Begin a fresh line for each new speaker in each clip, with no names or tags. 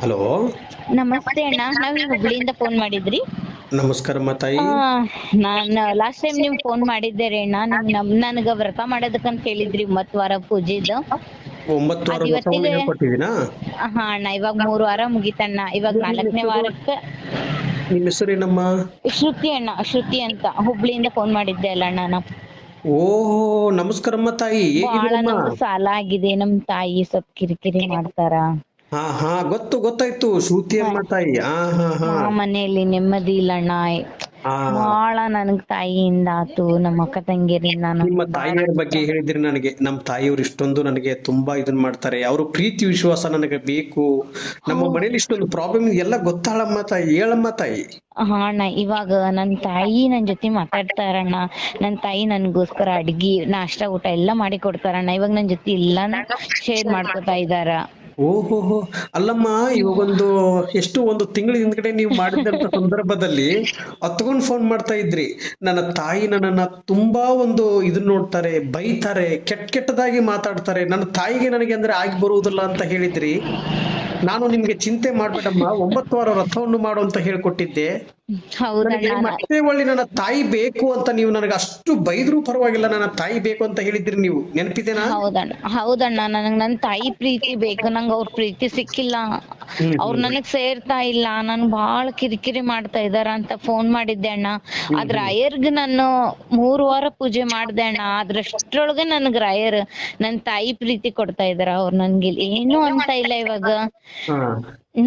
Hello.
ನಮಸ್ತೆ ಅಣ್ಣ ನಾವ್ ಹುಬ್ಳಿಯಿಂದ ಫೋನ್ ಮಾಡಿದ್ರಿ.
ನಮಸ್ಕಾರಮ್ಮ ತಾಯಿ.
ನಾನ್ ಲಾಸ್ಟ್ ಟೈಮ್ ನೀವು ಫೋನ್ ಮಾಡಿದ್ದೆ ರೀ ಅಣ್ಣ. ನಿಮ್ ನನಗ ವ್ರತ ಮಾಡೋದಕ್ಕಂತ ಹೇಳಿದ್ರಿ ಒಂಬತ್ತು ವಾರ ಪೂಜೆದು.
ಒಂಬತ್ತು ವಾರ
ಹಾ ಅಣ್ಣ ಇವಾಗ ಮೂರ್ ವಾರ ಮುಗಿತಣ್ಣ. ಇವಾಗ ನಾಲ್ಕನೇ ವಾರಕ್ಕೆ
ನಿಮ್ಮ ಹೆಸರೇನಮ್ಮ
ಶ್ರುತಿ ಅಣ್ಣ ಶ್ರುತಿ ಅಂತ. ಹುಬ್ಳಿಯಿಂದ ಫೋನ್ ಮಾಡಿದ್ದೆ ಅಲ್ಲ ಅಣ್ಣ
ಓಹೋ ನಮಸ್ಕಾರಮ್ಮ ತಾಯಿ.
ಬಹಳ
ಹೇಗಿದ್ದೀರಮ್ಮ
ಸಾಲ ಆಗಿದೆ ನಮ್ ತಾಯಿ ಸ್ವಲ್ಪ ಕಿರಿಕಿರಿ ಮಾಡ್ತಾರ.
ಹಾ ಹಾ ಗೊತ್ತು ಗೊತ್ತಾಯ್ತು. ಶ್ರುತಿ ಅಮ್ಮ ತಾಯಿ. ಹಾ ಹಾ ಹಾ.
ಆ ಮನೆಯಲ್ಲಿ ನೆಮ್ಮದಿ ಇಲ್ಲ ಅಣ್ಣ ಬಹಳ ನನಗ್ ತಾಯಿಯಿಂದ ಆತು ನಮ್ಮ ಅಕ್ಕ ನಾನು
ನಿಮ್ಮ ತಾಯಿಯವ್ರ ಬಗ್ಗೆ ಹೇಳಿದ್ರಿ ನನಗೆ ನಮ್ಮ ತಾಯಿಯವ್ರು ಇಷ್ಟೊಂದು ನನಗೆ ತುಂಬಾ ಇದನ್ ಮಾಡ್ತಾರೆ. ಅವ್ರ ಪ್ರೀತಿ ವಿಶ್ವಾಸ ನನಗೆ ಬೇಕು. ನಮ್ಮ ಮನೇಲಿ ಇಷ್ಟೊಂದು ಪ್ರಾಬ್ಲಮ್ ಎಲ್ಲ ಗೊತ್ತಾಳಮ್ಮ ತಾಯಿ ಹೇಳಮ್ಮ ತಾಯಿ.
ಹಾ ಅಣ್ಣ ಇವಾಗ ನನ್ ತಾಯಿ ನನ್ ಜೊತೆ ಮಾತಾಡ್ತಾರಣ್ಣ. ನನ್ ತಾಯಿ ನನ್ಗೋಸ್ಕರ ಅಡ್ಗಿ ನಾಷ್ಟಾ ಊಟ ಎಲ್ಲಾ ಮಾಡಿ ಕೊಡ್ತಾರಣ್ಣ. ಇವಾಗ ನನ್ ಜೊತೆ ಎಲ್ಲಾನು ಶೇರ್ ಮಾಡ್ಕೊತಾ ಇದಾರ
ಓಹೋಹೋ, ಅಲ್ಲಮ್ಮ, ಇವಾಗೊಂದು ಎಷ್ಟು ಒಂದು ತಿಂಗಳ ಹಿಂದ್ಗಡೆ ನೀವು ಮಾಡಿದಂತ ಸಂದರ್ಭದಲ್ಲಿ ಹತ್ಕೊಂಡ್ ಫೋನ್ ಮಾಡ್ತಾ ಇದ್ರಿ. ನನ್ನ ತಾಯಿ ನನ್ನನ್ನ ತುಂಬಾ ಒಂದು ಇದನ್ನ ನೋಡ್ತಾರೆ, ಬೈತಾರೆ, ಕೆಟ್ಟ ಕೆಟ್ಟದಾಗಿ ಮಾತಾಡ್ತಾರೆ. ನನ್ನ ತಾಯಿಗೆ ನನಗೆ ಅಂದ್ರೆ ಆಗಿ ಬರುವುದಿಲ್ಲ ಅಂತ ಹೇಳಿದ್ರಿ. ನಾನು ನಿಮ್ಗೆ ಚಿಂತೆ ಮಾಡ್ಬೇಡಮ್ಮ ಒಂಬತ್ತು ವಾರ ರಥವನ್ನು ಮಾಡು ಅಂತ ಹೇಳ್ಕೊಟ್ಟಿದ್ದೆ. ನನಗೆ ಮತ್ತೆ ಒಳ್ಳೆ ನನ್ನ ತಾಯಿ ಬೇಕು ಅಂತ ನೀವು ನನಗೆ ಅಷ್ಟು ಬೈದ್ರೂ ಪರವಾಗಿಲ್ಲ ನನ್ನ ತಾಯಿ ಬೇಕು ಅಂತ ಹೇಳಿದ್ರಿ ನೀವು. ನೆನಪಿದೆನಾ?
ಹೌದಣ್ಣ ಹೌದಣ್ಣ ನನಗ್ ನನ್ ತಾಯಿ ಪ್ರೀತಿ ಬೇಕು ನಂಗ್ ಅವ್ರ ಪ್ರೀತಿ ಸಿಕ್ಕಿಲ್ಲ. ಅವ್ರ ನನಗ್ ಸೇರ್ತಾ ಇಲ್ಲ ನನ್ ಬಾಳ ಕಿರಿಕಿರಿ ಮಾಡ್ತಾ ಇದಾರ ಅಂತ ಫೋನ್ ಮಾಡಿದ್ದೆ ಅಣ್ಣ. ಆದ್ರ ರಾಯರ್ಗ್ ನಾನು ಮೂರ್ ವಾರ ಪೂಜೆ ಮಾಡ್ದೆ ಅಣ್ಣ. ಅದ್ರಷ್ಟ್ರೊಳಗೆ ನನ್ಗ್ ರಾಯರ್ ನನ್ ತಾಯಿ ಪ್ರೀತಿ ಕೊಡ್ತಾ ಇದಾರ ಅವ್ರ ನನ್ಗೆ. ಏನು ಅಂತ ಇಲ್ಲ ಇವಾಗ.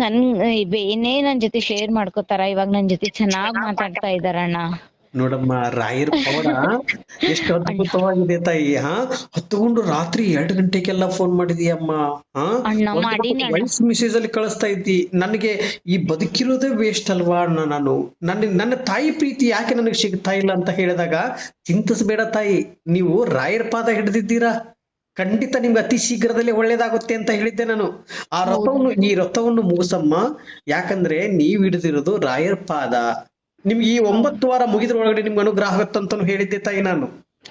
ನನ್ ಏನೇ ನನ್ ಜೊತೆ ಶೇರ್ ಮಾಡ್ಕೋತಾರ. ಇವಾಗ ನನ್ ಜೊತೆ ಚೆನ್ನಾಗ್ ಮಾತಾಡ್ತಾ ಇದಾರಣ್ಣ
ನೋಡಮ್ಮ ರಾಯರ ಪವನ ಎಷ್ಟು ಅದ್ಭುತವಾಗಿದೆ ತಾಯಿ ಹಾ? ಹತ್ತಗೊಂಡು ರಾತ್ರಿ ಎರಡು ಗಂಟೆಗೆಲ್ಲ ಫೋನ್ ಮಾಡಿದೀಯಮ್ಮ ವಾಯ್ಸ್ ಮೆಸೇಜ್ ಅಲ್ಲಿ ಕಳಿಸ್ತಾ ಇದ್ದಿ. ನನಗೆ ಈ ಬದುಕಿರೋದೇ ವೇಸ್ಟ್ ಅಲ್ವಾ ಅಣ್ಣ ನಾನು? ನನ್ನ ನನ್ನ ತಾಯಿ ಪ್ರೀತಿ ಯಾಕೆ ನನಗೆ ಸಿಗ್ತಾ ಇಲ್ಲ ಅಂತ ಹೇಳಿದಾಗ ಚಿಂತಿಸಬೇಡ ತಾಯಿ ನೀವು ರಾಯರ ಪಾದ ಹಿಡಿದಿದ್ದೀರಾ? ಖಂಡಿತ ನಿಮ್ಗೆ ಅತಿ ಶೀಘ್ರದಲ್ಲಿ ಒಳ್ಳೇದಾಗುತ್ತೆ ಅಂತ ಹೇಳಿದ್ದೆ ನಾನು. ಆ ರಥವನ್ನು ಈ ರಥವನ್ನು ಮುಗಿಸಮ್ಮ. ಯಾಕಂದ್ರೆ ನೀವ್ ಹಿಡಿದಿರೋದು ರಾಯರ ಪಾದ. ನಿಮ್ಗೆ ಈ ಒಂಬತ್ತು ವಾರ ಮುಗಿದ್ರ ಒಳಗಡೆ ನಿಮ್ಗೆ ಅನುಗ್ರಹ ಆಗುತ್ತಂತಾನು ಹೇಳಿದ್ದೆ ತಾಯಿ ನಾನು.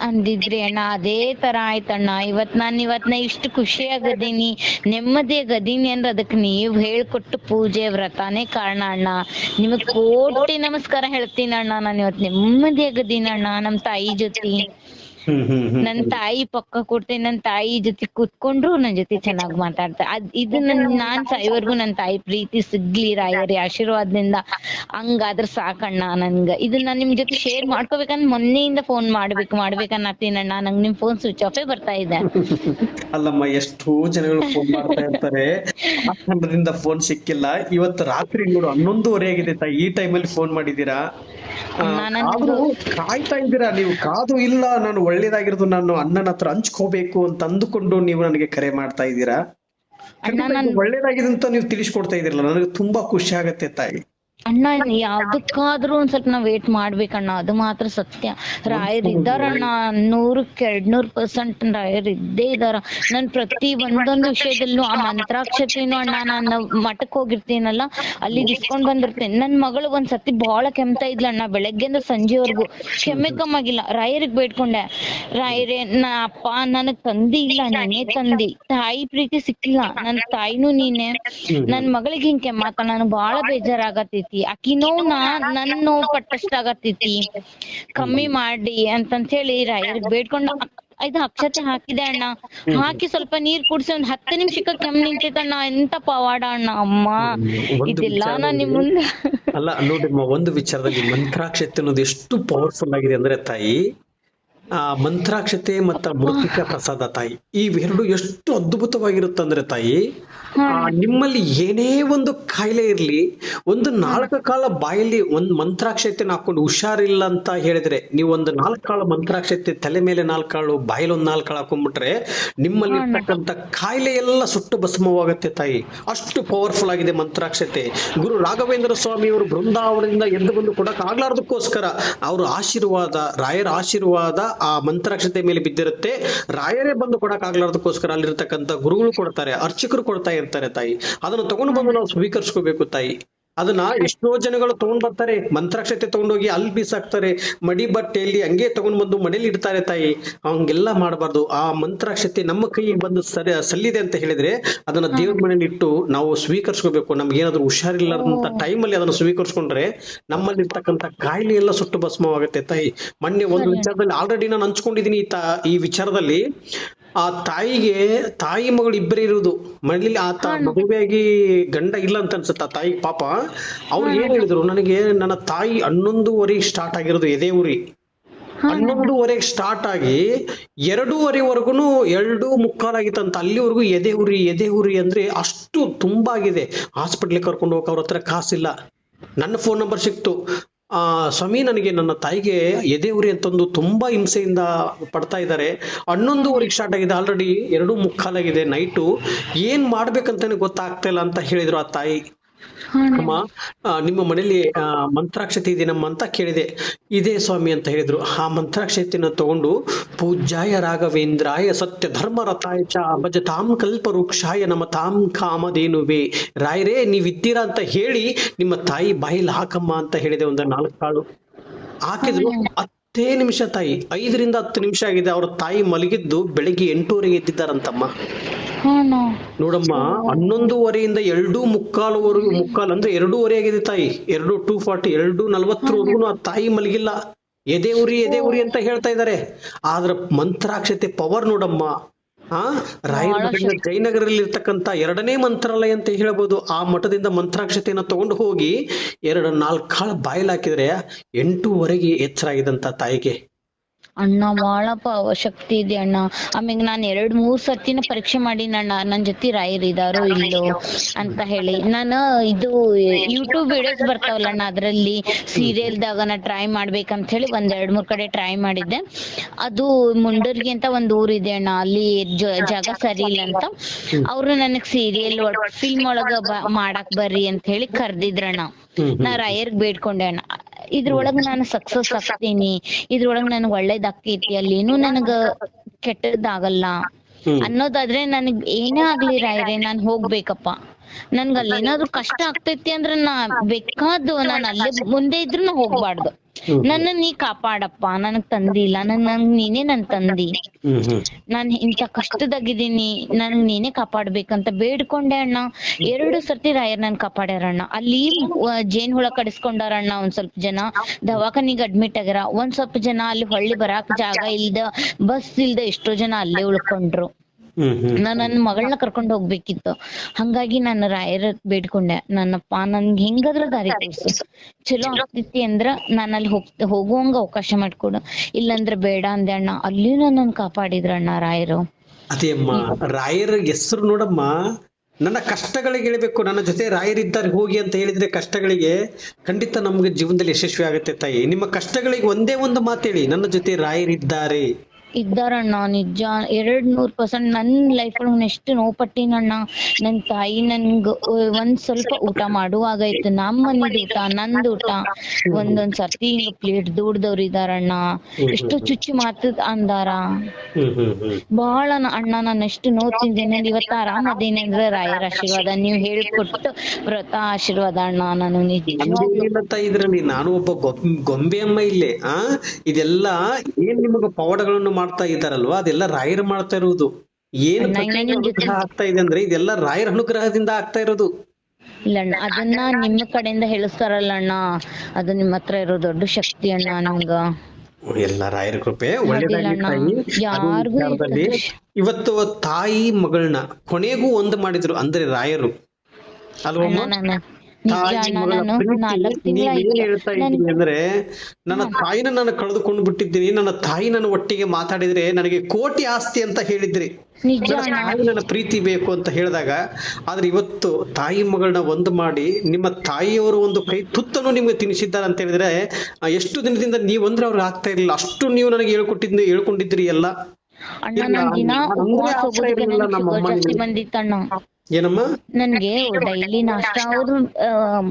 ಅಂದಿದ್ರಿ ಅಣ್ಣ, ಅದೇ ತರ ಆಯ್ತಣ್ಣ ಇವತ್ ನಾನ್ ಇವತ್ ನಾ ಇಷ್ಟು ಖುಷಿಯಾಗದೀನಿ ನೆಮ್ಮದಿಯಾಗದೀನಿ ಅಂದ್ರ ಅದಕ್ ನೀವ್ ಹೇಳ್ಕೊಟ್ಟು ಪೂಜೆ ವ್ರತಾನೇ ಕಾರಣ ಅಣ್ಣ. ನಿಮಗ್ ಕೋಟಿ ನಮಸ್ಕಾರ ಹೇಳ್ತೀನಿ ಅಣ್ಣ. ನಾನ್ ಇವತ್ ನೆಮ್ಮದಿಯಾಗದೀನಿ ಅಣ್ಣ, ನಮ್ ತಾಯಿ ಜೊತೆ. ನನ್ ತಾಯಿ ಪಕ್ಕ ಕೊಡ್ತೇನೆ ನನ್ ತಾಯಿ ಜೊತೆ ಕೂತ್ಕೊಂಡ್ರು ನನ್ ಜೊತೆ ಚೆನ್ನಾಗ್ ಮಾತಾಡ್ತಾ ಅದ್ ಇದು ನನ್ ನಾನ್ ಸಾಯೋವರ್ಗು ನನ್ ತಾಯಿ ಪ್ರೀತಿ ಸಿಗ್ಲಿ ರಾಯರಿ ಆಶೀರ್ವಾದದಿಂದ ಹಂಗಾದ್ರ ಸಾಕಣ್ಣ ನನ್ಗ ಇದನ್ನ ನಿಮ್ ಜೊತೆ ಶೇರ್ ಮಾಡ್ಕೋಬೇಕಂದ್ ಮೊನ್ನೆಯಿಂದ ಫೋನ್ ಮಾಡ್ಬೇಕು ಮಾಡ್ಬೇಕನ್ನತ್ತೀನಣ್ಣ ನಂಗ್ ನಿಮ್ ಫೋನ್ ಸ್ವಿಚ್ ಆಫೇ ಬರ್ತಾ ಇದೆ
ಅಲ್ಲಮ್ಮ ಎಷ್ಟೋ ಜನಗಳು ಫೋನ್ ಮಾಡ್ತಾ ಇರ್ತಾರೆ ಫೋನ್ ಸಿಕ್ಕಿಲ್ಲ ಇವತ್ತು ರಾತ್ರಿ ನೋಡು ಹನ್ನೊಂದುವರೆ ಆಗಿದೆ ತಾಯಿ ಈ ಟೈಮಲ್ಲಿ ಫೋನ್ ಮಾಡಿದೀರಾ ಆದ್ರೂ ಕಾಯ್ತಾ ಇದ್ದೀರಾ? ನೀವು ಕಾದು ಇಲ್ಲ ನಾನು ಒಳ್ಳೇದಾಗಿರೋದು ನಾನು ಅಣ್ಣನ ಹತ್ರ ಹಂಚ್ಕೋಬೇಕು ಅಂತ ಅಂದುಕೊಂಡು ನೀವು ನನಗೆ ಕರೆ ಮಾಡ್ತಾ ಇದ್ದೀರಾ? ಒಳ್ಳೇದಾಗಿದೆ ಅಂತ ನೀವು ತಿಳಿಸ್ಕೊಡ್ತಾ ಇದ್ದೀರಲ್ಲ ನನಗೆ ತುಂಬಾ ಖುಷಿ ಆಗತ್ತೆ ತಾಯಿ.
ಅಣ್ಣ ಯಾವ್ದಕ್ಕಾದ್ರೂ ಒಂದ್ ಸ್ವಲ್ಪ ನಾವ್ ವೇಟ್ ಮಾಡ್ಬೇಕಣ್ಣ ಅದು ಮಾತ್ರ ಸತ್ಯ. ರಾಯರ್ ಇದ್ದಾರಣ್ಣ. ನೂರಕ್ಕೆ ಎರಡ್ನೂರ್ ಪರ್ಸೆಂಟ್ ರಾಯರ್ ಇದ್ದೇ ಇದಾರ ನನ್ ಪ್ರತಿ ಒಂದೊಂದು ವಿಷಯದಲ್ಲೂ ಆ ಮಂತ್ರಾಕ್ಷತೆನು ಅಣ್ಣ ನಾನು ಮಠಕ್ ಹೋಗಿರ್ತೀನಲ್ಲ ಅಲ್ಲಿ ಇಸ್ಕೊಂಡ್ ಬಂದಿರ್ತೇನೆ. ನನ್ ಮಗಳು ಒಂದ್ ಸತಿ ಬಹಳ ಕೆಮ್ತಾ ಇದ್ಲಣ್ಣ ಬೆಳಗ್ಗೆಯಿಂದ ಸಂಜೆವರೆಗೂ. ಕೆಮ್ಮೆ ಕಮ್ಮಾಗಿಲ್ಲ. ರಾಯರಿಗ್ ಬೇಡ್ಕೊಂಡೆ. ರಾಯರೇ ನಾ ಅಪ್ಪ ನನಗ್ ತಂದಿ ಇಲ್ಲ ನೀನೇ ತಂದಿ. ತಾಯಿ ಪ್ರೀತಿ ಸಿಕ್ಕಿಲ್ಲ. ನನ್ ತಾಯಿನೂ ನೀನೆ. ನನ್ ಮಗಳಿಗೆ ಹಿಂಗ್ ಕೆಮ್ಮಾತ ನನಗ್ ಬಾಳ ಬೇಜಾರಾಗತೈತಿ ಅಕಿ ನೋವ್ನ ನಾ ನನ್ ನೋವ್ ಪಟ್ಟಷ್ಟಾಗತೈತಿ ಕಮ್ಮಿ ಮಾಡಿ ಅಂತಂತ ಹೇಳಿ ರಾಯರ್ ಬೇಡ್ಕೊಂಡ ಇದು ಅಕ್ಷತೆ ಹಾಕಿದೆ ಅಣ್ಣ. ಹಾಕಿ ಸ್ವಲ್ಪ ನೀರ್ ಕುಡ್ಸಿ ಒಂದ್ ಹತ್ತು ನಿಮಿಷಕ್ಕ ಕೆಮ್ಮು ನಿಂತೈತಣ್ಣ. ಎಂತ ಪವಾಡ ಅಣ್ಣ ಅಮ್ಮ. ಇದಿಲ್ಲ ನಾನ್ ನಿಮ್ ಮುಂದೆ
ಅಲ್ಲ ನೋಡಿಮ್ಮ ಒಂದು ವಿಚಾರದಲ್ಲಿ ಮಂತ್ರಾಕ್ಷತೆ ಅನ್ನೋದು ಎಷ್ಟು ಪವರ್ಫುಲ್ ಆಗಿದೆ ಅಂದ್ರೆ ತಾಯಿ ಆ ಮಂತ್ರಾಕ್ಷತೆ ಮತ್ತ ಮೃತ್ತಿಕ ಪ್ರಸಾದ ತಾಯಿ. ಇವೆರಡು ಎಷ್ಟು ಅದ್ಭುತವಾಗಿರುತ್ತಂದ್ರೆ ತಾಯಿ ನಿಮ್ಮಲ್ಲಿ ಏನೇ ಒಂದು ಕಾಯಿಲೆ ಇರ್ಲಿ ಒಂದು ನಾಲ್ಕು ಕಾಲ ಬಾಯಲ್ಲಿ ಒಂದು ಮಂತ್ರಾಕ್ಷತೆನ ಹಾಕೊಂಡು ಹುಷಾರಿಲ್ಲ ಅಂತ ಹೇಳಿದ್ರೆ ನೀವು ಒಂದು ನಾಲ್ಕು ಕಾಳು ಮಂತ್ರಾಕ್ಷತೆ ತಲೆ ಮೇಲೆ ನಾಲ್ಕು ಕಾಳು ಬಾಯಲ್ಲಿ ಒಂದ್ ನಾಲ್ಕು ಕಾಳು ಹಾಕೊಂಡ್ಬಿಟ್ರೆ ನಿಮ್ಮಲ್ಲಿ ಇರ್ತಕ್ಕಂಥ ಕಾಯಿಲೆ ಎಲ್ಲ ಸುಟ್ಟು ಭಸ್ಮವಾಗುತ್ತೆ ತಾಯಿ. ಅಷ್ಟು ಪವರ್ಫುಲ್ ಆಗಿದೆ ಮಂತ್ರಾಕ್ಷತೆ. ಗುರು ರಾಘವೇಂದ್ರ ಸ್ವಾಮಿ ಅವರು ಬೃಂದಾವನದಿಂದ ಎದ್ದು ಬಂದು ಕೊಡಕ್ ಆಗ್ಲಾರ್ದಕ್ಕೋಸ್ಕರ ಅವ್ರ ಆಶೀರ್ವಾದ ರಾಯರ ಆಶೀರ್ವಾದ ಆ ಮಂತ್ರಾಕ್ಷತೆ ಮೇಲೆ ಬಿದ್ದಿರುತ್ತೆ. ರಾಯರೇ ಬಂದು ಕೊಡಕ್ ಆಗ್ಲಾರ್ದಕ್ಕೋಸ್ಕರ ಅಲ್ಲಿರ್ತಕ್ಕಂಥ ಗುರುಗಳು ಕೊಡ್ತಾರೆ, ಅರ್ಚಕರು ಕೊಡ್ತಾ ಇರ್ತಾರೆ ತಾಯಿ. ಅದನ್ನು ತಗೊಂಡು ಬಂದು ನಾವು ಸ್ವೀಕರಿಸ್ಕೋಬೇಕು ತಾಯಿ. ಅದನ್ನ ಎಷ್ಟೋ ಜನಗಳು ತಗೊಂಡ್ ಬರ್ತಾರೆ. ಮಂತ್ರಾಕ್ಷತೆ ತಗೊಂಡೋಗಿ ಅಲ್ಲಿ ಬೀಸಾಕ್ತಾರೆ. ಮಡಿ ಬಟ್ಟೆಯಲ್ಲಿ ಹಂಗೆ ತಗೊಂಡ್ ಬಂದು ಮನೇಲಿ ಇಡ್ತಾರೆ ತಾಯಿ. ಅವಂಗೆಲ್ಲ ಮಾಡಬಾರ್ದು. ಆ ಮಂತ್ರಾಕ್ಷತೆ ನಮ್ಮ ಕೈಗೆ ಬಂದು ಸರಿ ಸಲ್ಲಿದೆ ಅಂತ ಹೇಳಿದ್ರೆ ಅದನ್ನ ದೇವ್ರ ಮನೇಲಿ ಇಟ್ಟು ನಾವು ಸ್ವೀಕರಿಸ್ಕೋಬೇಕು. ನಮ್ಗೆ ಏನಾದ್ರು ಹುಷಾರಿಲ್ಲದಂತ ಟೈಮಲ್ಲಿ ಅದನ್ನ ಸ್ವೀಕರಿಸ್ಕೊಂಡ್ರೆ ನಮ್ಮಲ್ಲಿ ಇರ್ತಕ್ಕಂಥ ಕಾಯಿಲೆ ಎಲ್ಲ ಸುಟ್ಟು ಭಸ್ಮವಾಗುತ್ತೆ ತಾಯಿ. ಮೊನ್ನೆ ಒಂದು ವಿಚಾರದಲ್ಲಿ ಆಲ್ರೆಡಿ ನಾನು ಹಂಚ್ಕೊಂಡಿದೀನಿ ಈ ಈ ವಿಚಾರದಲ್ಲಿ. ಆ ತಾಯಿಗೆ ತಾಯಿ ಮಗಳು ಇಬ್ಬರೇ ಇರುವುದು. ಮನೇಲಿ ಆತ ಮದುವೆಯಾಗಿ ಗಂಡ ಇಲ್ಲ ಅಂತ ಅನ್ಸುತ್ತೆ ಆ ತಾಯಿ ಪಾಪ. ಅವ್ರು ಏನ್ ಹೇಳಿದ್ರು? ನನಗೆ ನನ್ನ ತಾಯಿ ಹನ್ನೊಂದುವರೆಗೆ ಸ್ಟಾರ್ಟ್ ಆಗಿರೋದು ಎದೆ ಉರಿ ಹನ್ನೊಂದುವರೆಗೆ ಸ್ಟಾರ್ಟ್ ಆಗಿ ಎರಡೂವರೆವರೆಗೂ ಎರಡು ಮುಕ್ಕಾಲಾಗಿತ್ತಂತ ಅಲ್ಲಿವರೆಗೂ ಎದೆ ಉರಿ ಎದೆ ಉರಿ ಅಂದ್ರೆ ಅಷ್ಟು ತುಂಬಾ ಆಗಿದೆ ಹಾಸ್ಪಿಟ್ಲಿಗೆ ಕರ್ಕೊಂಡು ಹೋಗಕ್ ಅವ್ರ ಹತ್ರ ಕಾಸಿಲ್ಲ. ನನ್ನ ಫೋನ್ ನಂಬರ್ ಸಿಕ್ತು. ಆ ಸ್ವಾಮಿ, ನನಗೆ ನನ್ನ ತಾಯಿಗೆ ಎದೆ ಉರಿ ಅಂತಂದು ತುಂಬಾ ಹಿಂಸೆಯಿಂದ ಪಡ್ತಾ ಇದ್ದಾರೆ. ಹನ್ನೊಂದುವರೆಗೆ ಸ್ಟಾರ್ಟ್ ಆಗಿದೆ. ಆಲ್ರೆಡಿ ಎರಡು ಮುಕ್ಕಾಲಾಗಿದೆ ನೈಟು ಏನ್ ಮಾಡ್ಬೇಕಂತಾನೆ ಗೊತ್ತಾಗ್ತಾ ಇಲ್ಲ ಅಂತ ಹೇಳಿದ್ರು ಆ ತಾಯಿ. ಅಮ್ಮ ನಿಮ್ಮ ಮನೇಲಿ ಮಂತ್ರಾಕ್ಷತೆ ಇದೆನಮ್ಮ ಅಂತ ಕೇಳಿದೆ. ಇದೇ ಸ್ವಾಮಿ ಅಂತ ಹೇಳಿದ್ರು. ಆ ಮಂತ್ರಾಕ್ಷತೆಯನ್ನು ತಗೊಂಡು ಪೂಜ್ಯಾಯ ರಾಘವೇಂದ್ರಾಯ ಸತ್ಯ ಧರ್ಮ ರಥಾಯ ಚ ಭಜ ತಾಂ ಕಲ್ಪ ವೃಕ್ಷಾಯ ನಮ್ಮ ತಾಂ ಕಾಮದೇನುವೆ ರಾಯರೇ ನೀವಿದ್ದೀರಾ ಅಂತ ಹೇಳಿ ನಿಮ್ಮ ತಾಯಿ ಬಾಯಿಲ್ ಹಾಕಮ್ಮ ಅಂತ ಹೇಳಿದೆ ಒಂದು ನಾಲ್ಕು ಕಾಳು. ಹಾಕಿದ್ರು. ಹತ್ತೇ ನಿಮಿಷ ತಾಯಿ. ಐದರಿಂದ ಹತ್ತು ನಿಮಿಷ ಆಗಿದೆ. ಅವ್ರ ತಾಯಿ ಮಲಗಿದ್ದು ಬೆಳಿಗ್ಗೆ ಎಂಟೂವರೆಗೆ ಎದ್ದಿದ್ದಾರಂತಮ್ಮ. ನೋಡಮ್ಮ ಹನ್ನೊಂದುವರೆಯಿಂದ ಎರಡು ಮುಕ್ಕಾಲುವರೆಗೂ ಮುಕ್ಕಾಲು ಅಂದ್ರೆ ಎರಡೂವರೆ ಆಗಿದೆ ತಾಯಿ. ಎರಡು ಟೂ ಫಾರ್ಟಿ ಎರಡು ನಲ್ವತ್ತರವರೆಗೂ ಆ ತಾಯಿ ಮಲಗಿಲ್ಲ. ಎದೆ ಉರಿ ಎದೆ ಉರಿ ಅಂತ ಹೇಳ್ತಾ ಇದ್ದಾರೆ. ಆದ್ರ ಮಂತ್ರಾಕ್ಷತೆ ಪವರ್ ನೋಡಮ್ಮ. ಆ ಮಠದಿಂದ ಜಯನಗರಲ್ಲಿ ಇರ್ತಕ್ಕಂತ ಎರಡನೇ ಮಂತ್ರಾಲಯ ಅಂತ ಹೇಳ್ಬೋದು. ಆ ಮಠದಿಂದ ಮಂತ್ರಾಕ್ಷತೆಯನ್ನ ತಗೊಂಡು ಹೋಗಿ ಎರಡು ನಾಲ್ಕು ಕಾಳು ಬಾಯಲ್ ಹಾಕಿದ್ರೆ ಎಂಟೂವರೆಗೆ ಎಚ್ಚರಾಗಿದಂತ ತಾಯಿಗೆ.
ಅಣ್ಣ, ಬಾಳ ಪವ ಶಕ್ತಿ ಇದೆ ಅಣ್ಣ. ಆಮೇಗ ನಾನ್ ಎರಡ್, ಮೂರ್ ಸರ್ತಿನ ಪರೀಕ್ಷೆ ಮಾಡೀನಿ ಅಣ್ಣ. ನನ್ ಜೊತೆ ರಾಯರ್ ಇದಾರೋ ಇಲ್ಲೋ ಅಂತ ಹೇಳಿ. ನಾನು ಇದು ಯೂಟ್ಯೂಬ್ ವಿಡಿಯೋಸ್ ಬರ್ತಾವಲ್ಲ ಅಣ್ಣ ಅದ್ರಲ್ಲಿ. ಸೀರಿಯಲ್ದಾಗ ನಾ ಟ್ರೈ ಮಾಡ್ಬೇಕಂತ ಹೇಳಿ ಒಂದ್ ಎರಡ್, ಮೂರ್ ಕಡೆ ಟ್ರೈ ಮಾಡಿದ್ದೆ. ಅದು ಮುಂಡರ್ಗಿ ಅಂತ ಒಂದ್ ಇದೆ ಅಣ್ಣ. ಅಲ್ಲಿ ಜಾಗ ಸರಿ ಇಲ್ಲ ಅಂತ. ಅವ್ರು ನನಗ್ ಸೀರಿಯಲ್ ಫಿಲ್ಮ್ ಒಳಗ ಬ- ಮಾಡಾಕ್ ಬರ್ರಿ ಅಂತ ಹೇಳಿ ಕರ್ದಿದ್ರಣ್ಣ ನಾ ರಾಯರ್ಗ್ ಬೇಡ್ಕೊಂಡೆ ಅಣ್ಣ. ಇದ್ರೊಳಗ ನಾನು ಸಕ್ಸಸ್ ಆಗ್ತೀನಿ. ಇದ್ರೊಳಗ ನನಗ್ ಒಳ್ಳೇದಾಕೈತಿ ಅಲ್ಲೇನು ನನಗ ಕೆಟ್ಟದ್ದಾಗಲ್ಲ ಅನ್ನೋದಾದ್ರೆ ನನಗ್ ಏನೇ ಆಗ್ಲಿ ರಾಯರೇ ನಾನ್ ಹೋಗ್ಬೇಕಪ್ಪ. ನನ್ಗ ಅಲ್ಲಿ ಏನಾದ್ರು ಕಷ್ಟ ಆಗ್ತೈತಿ ಅಂದ್ರ ನಾ ಬೇಕಾದ್ದು ನಾನ್ ಅಲ್ಲೇ ಮುಂದೆ ಇದ್ರು ನಾ ಹೋಗ್ಬಾರ್ದು. ನನ್ನ ನೀ ಕಾಪಾಡಪ್ಪ ನನಗ್ ತಂದಿಲ್ಲ ನನ್ ನಂಗ್ ನೀನೇ ನನ್ ತಂದಿ. ನಾನ್ ಇಂತ ನಾನ್ ಕಷ್ಟದಾಗಿದ್ದೀನಿ ನನಗ್ ನೀನೇ ಕಾಪಾಡ್ಬೇಕಂತ ಬೇಡ್ಕೊಂಡೆ ಅಣ್ಣ. ಎರಡು ಸರ್ತಿ ರಾಯರ್ ನನ್ ಕಾಪಾಡ್ಯಾರಣ್ಣ ಅಲ್ಲಿ ಜೇನ್ ಹುಳ ಕಡಿಸ್ಕೊಂಡಾರಣ್ಣ ಒಂದ್ ಸ್ವಲ್ಪ ಜನ. ದವಾಖಾನಿಗ್ ಅಡ್ಮಿಟ್ ಆಗ್ಯಾರ. ಒಂದ್ ಸ್ವಲ್ಪ ಜನ ಅಲ್ಲಿ ಹೊಳ್ಳಿ ಬರಾಕ್ ಜಾಗ ಇಲ್ದ ಬಸ್ ಇಲ್ದ ಎಷ್ಟೋ ಜನ ಅಲ್ಲೇ ಉಳ್ಕೊಂಡ್ರು. ನಾನ್ ನನ್ನ ಮಗಳನ್ನ ಕರ್ಕೊಂಡ್ ಹೋಗ್ಬೇಕಿತ್ತು. ಹಂಗಾಗಿ ನಾನು ರಾಯರ ಬೇಡ್ಕೊಂಡೆ. ನನ್ನಪ್ಪ ನನ್ಗೆ ಹೆಂಗಾದ್ರೂ ದಾರಿ ತೋರ್ಸು. ಚಲೋ ಆಗ್ತೈತಿ ಅಂದ್ರ ನಾನ್ ಅಲ್ಲಿ ಹೋಗ್ ಹೋಗುವಂಗ ಅವಕಾಶ ಮಾಡ್ಕೊಡು. ಇಲ್ಲಂದ್ರ ಬೇಡ ಅಂದೆ ಅಣ್ಣ. ಅಲ್ಲಿ ನನ್ನ ಕಾಪಾಡಿದ್ರ ಅಣ್ಣ ರಾಯರು.
ಅದೇ ಅಮ್ಮ ರಾಯರ ಹೆಸರು ನೋಡಮ್ಮ ನನ್ನ ಕಷ್ಟಗಳಿಗೆ ಹೇಳ್ಬೇಕು. ನನ್ನ ಜೊತೆ ರಾಯರಿದ್ದಾರೆ ಹೋಗಿ ಅಂತ ಹೇಳಿದ್ರೆ ಕಷ್ಟಗಳಿಗೆ ಖಂಡಿತ ನಮ್ಗೆ ಜೀವನದಲ್ಲಿ ಯಶಸ್ವಿ ಆಗುತ್ತೆ ತಾಯಿ. ನಿಮ್ಮ ಕಷ್ಟಗಳಿಗೆ ಒಂದೇ ಒಂದು ಮಾತು ಹೇಳಿ ನನ್ನ ಜೊತೆ ರಾಯರಿದ್ದಾರೆ.
ಇದ್ದಾರಣ್ಣ ನಿಜ. ಎರಡ್ ನೂರ್ ಪರ್ಸೆಂಟ್ ನನ್ ಲೈಫ್ ಒಳಗ್ ಎಷ್ಟು ನೋವು ಪಟ್ಟಿನಣ್ಣ ನನ್ ತಾಯಿ ನನ್ಗ ಒಂದ್ ಸ್ವಲ್ಪ ಊಟ ಮಾಡುವಾಗಾಯ್ತು. ನಮ್ ಮನಿದ್ ಊಟ ನಂದ್ ಊಟ. ಒಂದೊಂದ್ ಸರ್ತಿ ಹಿಂಗ ಪ್ಲೇಟ್ ದೂಡ್ದವ್ರು ಇದಾರಣ್ಣ ಎಷ್ಟು ಚುಚ್ಚು ಮಾತದ್ ಅಂದಾರ. ಬಾಳ ನ- ಅಣ್ಣ ನಾನು ಎಷ್ಟು ನೋವು ತಿಂದೇನೆ. ಇವತ್ತ ಆರಾಮ್ ಅದೇನೆ ಅಂದ್ರೆ ರಾಯರ ಆಶೀರ್ವಾದ. ನೀವ್ ಹೇಳ್ಕೊಟ್ಟು ವ್ರತ ಆಶೀರ್ವಾದ ಅಣ್ಣ ನಾನು
ನಿಜ ಇದ್ರಲ್ಲಿ ನಾನು ಒಬ್ಬ ಗೊಂಬೆ ಅಮ್ಮ ಇಲ್ಲೇ ಆ? ಇದೆಲ್ಲ ಏನ್ ನಿಮಗ ಪವಾಡಗಳನ್ನು ಮಾಡ್ತಾ ಇದ್ದಾರಲ್ವಾ? ಅದೆಲ್ಲ ರಾಯರು ಮಾಡ್ತಾ ಇರುವುದು. ಏನು ಅನುಗ್ರಹ ಆಗ್ತಾ ಇದೆ ಅಂದ್ರೆ ಇದೆಲ್ಲ ರಾಯರ ಅನುಗ್ರಹದಿಂದ ಆಗ್ತಾ ಇರೋದು.
ಇಲ್ಲ ಅಣ್ಣ ಅದನ್ನ ನಿಮ್ಮ ಕಡೆಯಿಂದ ಹೇಳಿಸ್ತಾರಲ್ಲ ಅಣ್ಣ. ಅದು ನಿಮ್ಮ ಹತ್ರ ಇರೋ ದೊಡ್ಡ ಶಕ್ತಿ ಅಣ್ಣ ನಂಗ
ಎಲ್ಲ ರಾಯರ ಕೃಪೆ. ಒಳ್ಳೆದಾಗಿ ಇವತ್ತು ತಾಯಿ ಮಗಳನ್ನ ಕೊನೆಗೂ ಒಂದು ಮಾಡಿದ್ರು ಅಂದ್ರೆ ರಾಯರು. ಅಲ್ವಮ್ಮ? ಅಂದ್ರೆ ನನ್ನ ತಾಯಿನ ನಾನು ಕಳೆದುಕೊಂಡು ಬಿಟ್ಟಿದ್ದೀನಿ ನನ್ನ ತಾಯಿ ನನ್ನ ಒಟ್ಟಿಗೆ ಮಾತಾಡಿದ್ರೆ ನನಗೆ ಕೋಟಿ ಆಸ್ತಿ ಅಂತ ಹೇಳಿದ್ರಿ. ನನ್ನ ಪ್ರೀತಿ ಬೇಕು ಅಂತ ಹೇಳಿದಾಗ ಆದ್ರೆ ಇವತ್ತು ತಾಯಿ ಮಗಳನ್ನ ಒಂದು ಮಾಡಿ ನಿಮ್ಮ ತಾಯಿಯವರು ಒಂದು ಕೈ ತುತ್ತನ್ನು ನಿಮ್ಗೆ ತಿನ್ನಿಸಿದ್ದಾರೆ ಅಂತ ಹೇಳಿದ್ರೆ ಎಷ್ಟು ದಿನದಿಂದ ನೀವಂದ್ರೆ ಅವ್ರಿಗೆ ಆಗ್ತಾ ಇರ್ಲಿಲ್ಲ. ಅಷ್ಟು ನೀವು ನನಗೆ ಹೇಳ್ಕೊಟ್ಟಿದ್ದು ಹೇಳ್ಕೊಂಡಿದ್ರಿ ಎಲ್ಲ.
ಅಣ್ಣ ನನ್ಗೆ ಡೈಲಿ ನಾಷ್ಟ ಅವ್ರು